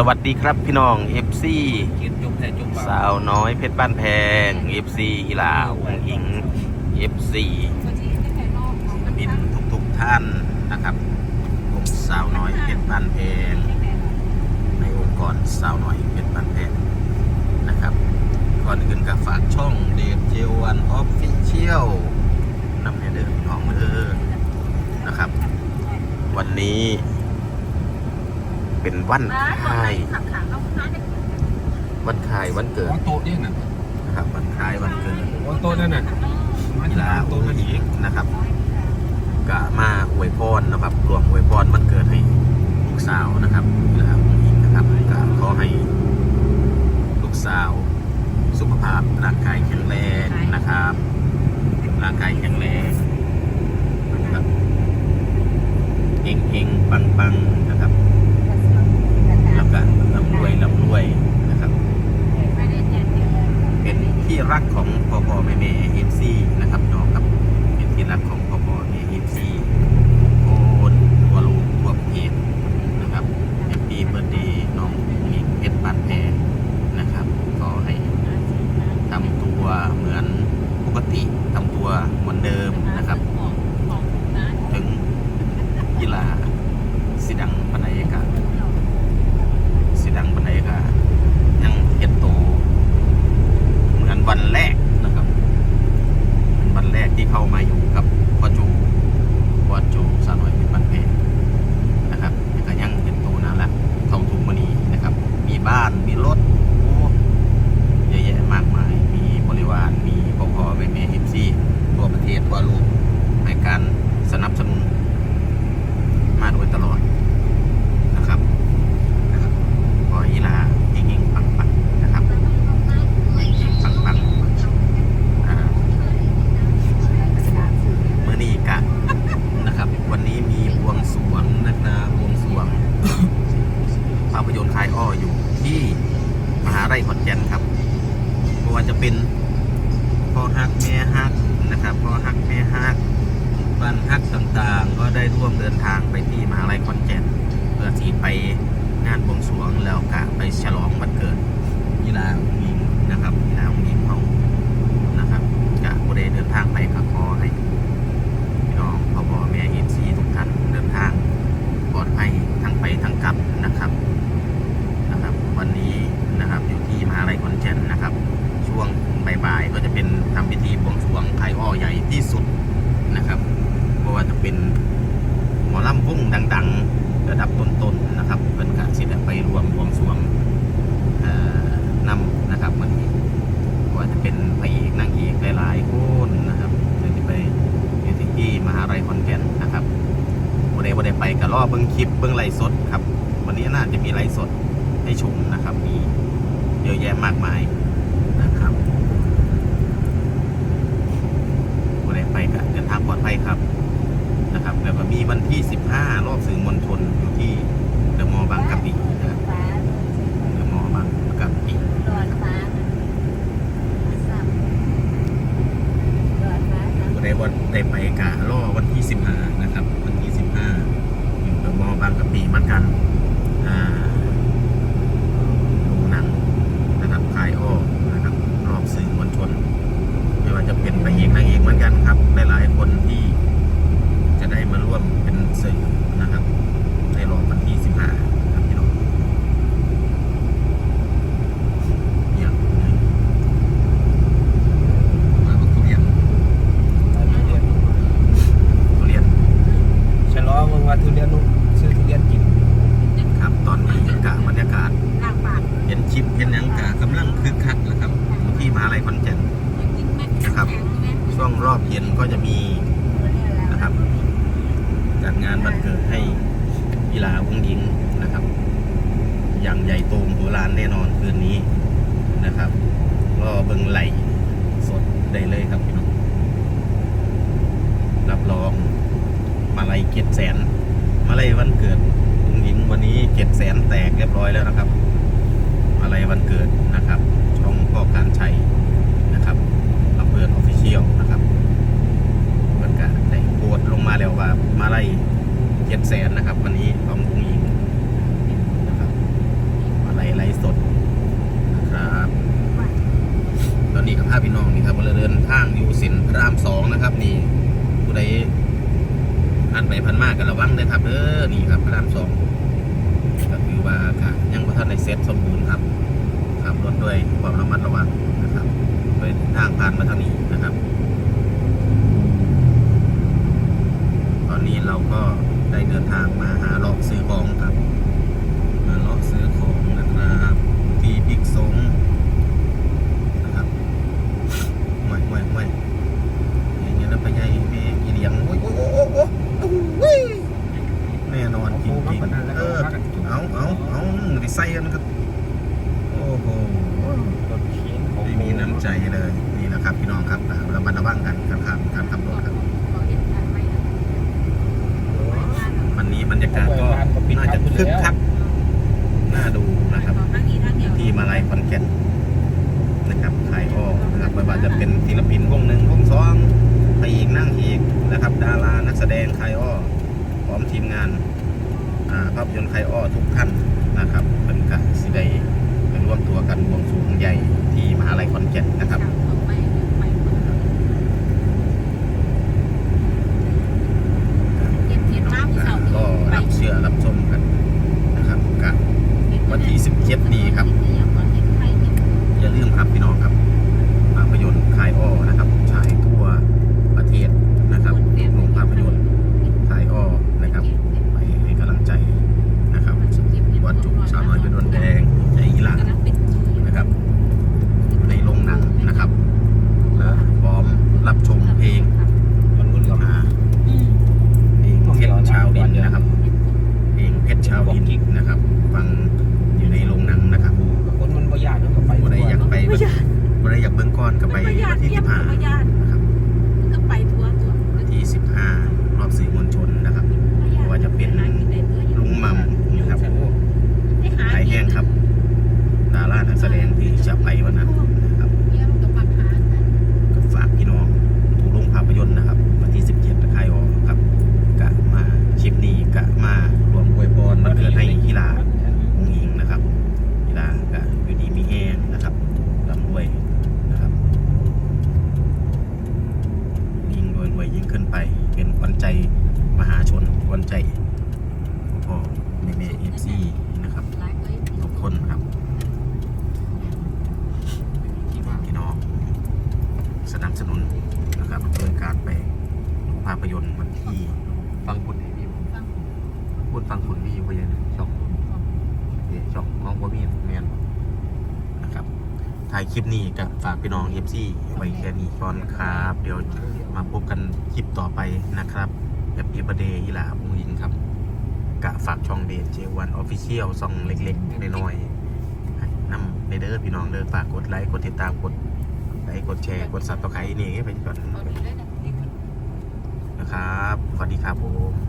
สวัสดีครับพี่น้อง FC กินจุ่มใส่จุ่มสาวน้อยเพชรบ้านแพง FC อีหลาองอิง FC ศิลปินทุกๆท่านนะครับผมสาวน้อยเพชรบ้านแพง ในองค์กรสาวน้อยเพชรบ้านแพงนะครับก่อนอื่นกับฝากช่องเดฟเจวันออฟฟิเชียลนำให้เดิมน้องเออนะครับ วันนี้ เป็นวันคล้ายวันคล้ายวันเกิดวางโต๊ะเนี่ยน่ะนะครับวันคล้ายวันเกิดวางโต๊ะนั่นน่ะมากีที่ฬาร้านโอโต๊ะนั่นลิอีมกปิกนะครับกะมาอวยพรนะครับรวมอวยพรวันเกิดให้ลูกสาวนะครับกีฬาโอลิมปิกนะครับกะขอให้ลูกสาว สุขภาพร่างกายแข็งแรงนะครับร่างกายแข็งแรงนะครับเฮงเฮงปังปังๆนะครับแล้วก็ร่ำรวยร่ำรวยนะครับ เป็นที่ รักของพ่อพ่อแม่แม่เอฟซีนะครับน้องครับ เป็นที่รักของพ่อพ่อแม่เอฟซีโอนทั่วโลกทั่วประเทศนะครับแฮปปี้เบิร์ดเดย์น้องหญิงเพชรบ้านแพงนะครับขอให้ทำตัวเหมือนปกติทำตัวเหมือนเดิมนะครับ ถึงกีฬาสิดังปันไดกาสิดังปันไดกายังเห็นโต เหมือนวันแรกนะครับเป็นวันแรกที่เข้ามาอยู่กับพ่อจูพ่อจูสาวน้อยเป็นบันเพงนะครับแล้วก็ยังเห็นโตนั่นแหละเท่าทุกมณีนะครับ มีบ้านมีรถโอ้เยอะแยะมากมาย มีบริวารมีพ่อพ่อแม่แม่เอฟซีทั่วประเทศทั่วโลกให้การสนับสนุน มาโดยตลอดนะครับนะครับขอให้อีหลาเฮงๆปังๆนะครับ ปังปังๆอ่าเมื่อนี้กะ นะครับ วันนี้มีบวงสรวงนะครับบวงสรวง ภาพยนตร์คลายอ้ออยู่ที่มหาไร่ขอนแก่นครับเพราะว่าจะเป็นพ่อฮักแม่ฮักนะครับพ่อฮักแม่ฮักบ้านฮักต่างๆ ก็ได้ร่วมเดินทางไปที่มหาลัยขอนแก่น เพื่อที่ไปงานบวงสรวงแล้วกะไปฉลองวันเกิด ยีฬาอุ้งอิงนะครับยีฬาอุ้งอิงเขานะครับจะผู้ใดเดินทางไปก็ขอให้พี่น้องพ่อพ่อแม่เอซีทุกท่านเดินทางปลอดภัยทั้งไปทั้งกลับนะครับนะครับ วันนี้นะครับอยู่ที่มหาลัยขอนแก่นนะครับ ช่วงบ่ายๆก็จะเป็นทำพิธีบวงสรวงไข่อ้อใหญ่ที่สุดนะครับ เพราะว่าจะเป็นหมอลำพุ่งดัง ๆ ระดับต้นๆนะครับเป็นการสิได้ไปรวมบวงสวงนำนะครับมันว่าจะเป็นพระเอกนางเอกหลายๆคนนะครับเดี๋ยวจะไปอยู่ที่ที่มหาลัยขอนแก่นนะครับวันใดวันใดไปก็รอเบิ้งคลิปเบิ้งไลฟ์สดครับ วันนี้น่าจะมีไลฟ์สดให้ชมนะครับ มีเยอะแยะมากมายนะครับวันใดไปก็เดินทางปลอดภัยครับ นะครับแบบวก็มีวันที่ 15 รอบสื่อมวลชนอยู่ที่เดอะมอลล์บางกะปินะครับเดอะมอลล์บางกะปิ ก็ได้วันได้ไปกะล่อวันที่สิบห้านะครับ วันที่สิบห้าอยู่เดอะมอลล์บางกะปิเหมือนกันอ่าดูหนังนะครับขายอ้อนะครับรอบสื่อมวลชน ไม่ว่าจะเป็นพระเอกนางเอกเหมือนกันครับหลายๆคนที่จะได้มาร่วมเป็นสื่อนะครับ ในรอบวันที่สิบห้าครับพี่น้องอย่างหนึ่งมาบอกทุเรียนทุเรียน ฉันรอมึงว่าทุเรียนลูกซื้อทุเรียนกิน ครับตอนนี้กะบรรยากาศเห็นชิปเห็นหยังกะกำลังคึกคักนะครับอยู่ที่มหาลัยขอนแก่นนะครับ ช่วงรอบเย็นก็จะมีนะครับ จัดงานวันเกิดให้กีฬาอุ้งยิงนะครับ อย่าง ใหญ่โตมโหฬารแน่นอนคืนนี้นะครับรอเบิงไหลสดได้เลยครับพี่น้องรับรองมาลัยเจ็ดแสนมาลัยวันเกิดอุ้งยิงวันนี้เจ็ดแสนแตกเรียบร้อยแล้วนะครับมาลัยวันเกิดนะครับ ช่องพ่อการชัยนะครับลำเบิดออฟฟิเชียลนะครับเพิ่นก็ได้โพสต์ลงมาแล้วว่ามาไล่เจ็ดแสนนะครับ วันนี้ของอุ้งอิง รามสองนะครับ นี่ผู้ใดพันไปพันมากกันระวังเลยครับเออนี่ครับรามสองก็คือว่าค่ะยังพระท่านในเซตสมบูรณ์ครับขับรถด้วยความระมัดระวังนะครับเป็นทางผ่านมาทางนี้นะครับ ตอนนี้เราก็ได้เดินทางมาหาลองซื้อบอ ใจเลยนี่นะครับพี่น้องครับเราบันระวังกันการขับการขับรถครับวันนี้บรรยากาศก็น่าจะคึกคักน่าดูนะครับ ที่มาลายคอนแก่นนะครับขายอ้อนะครับไม่ว่าจะเป็นศิลปินวงหนึ่งวงสองไปอีกนั่งอีกนะครับ ดารานักแสดงขายอ้อพร้อมทีมงานอ่าภาพยนตร์ขายอ้อทุกท่านนะครับเป็นกะสิได้ไปร่วมตัวกันบวงสรวงใหญ่ที่ มหาลัยคอนแก่นนะครับ ก็รับเชื่อรับชมกันนะครับกับวันที่17นี้ครับ อย่าลืมครับพี่น้องครับภาพยนตร์คายอ้อนะครับฉายทั่วประเทศนะครับโรงภาพยนตร์คายอ้อนะครับ ไปให้กำลังใจนะครับวัดจุกสาวน้อยเป็นวันแดงใจอีหลังนะครับ ในโรงหนังนะครับและพร้อมรับชมเพลง มันรุ่นเหลือง อ่าเพลงเพชรชาวดินนะครับ เพลงเพชรชาวดินนะครับ ฟังอยู่ในโรงหนังนะครับ คนมันประหยัดมันก็ไป บ่ได้อยากไปบ่ได้อยากเบิ่งก่อนก็ไปวันที่15นะครับ ก็ไปทัวร์ตัว วันที่ 15 รอบสื่อมวลชนนะครับ ว่าจะเป็นลุงหมัมนะครับโอ้หายแห้งครับ ดารานักแสดงที่จะไปวันนั้นนะครับ เยี่ยมกับปัญหา ก็ฝากพี่น้องทุกโรงภาพยนตร์นะครับ วันที่ 17ตะไคร้ออกครับกะมาคลิปนี้กะมารวมอวยพรวันเกิดให้กีฬาองค์หญิงนะครับกีฬากะอยู่ดีมีแห้งนะครับร่ำรวยนะครับ ยิ่งรวยรวยยิ่งขึ้นไป เป็นขวัญใจมหาชนขวัญใจพ่อแม่แม่เอฟซีนะครับ ทุกคนครับพี่น้องสนับสนุนนะครับโดยการไปดูภาพยนตร์วันที่ฟังคุณไอพี่ พูดฟังคุณพี่อยู่ไปยังช่องเดี๋ยวช่องน้องบัวมีแมนนะครับถ่ายคลิปนี้กับฝากพี่น้องเอฟซีไว้แค่นี้ก่อนครับ เดี๋ยวมาพบกันคลิปต่อไปนะครับแฮปปี้บ r ร์เดย์ฮิลาพุงยิงครับกะฝากช่องเดจวันออฟฟิเชียลซองเล็กๆน้อยๆนำในเด้อพี่น้องเด้อฝากกดไลค์กดติดตามกดไลค์กดแชร์กดซับสไครต์นี่ไปก่อนนะครับสวัสดีครับผม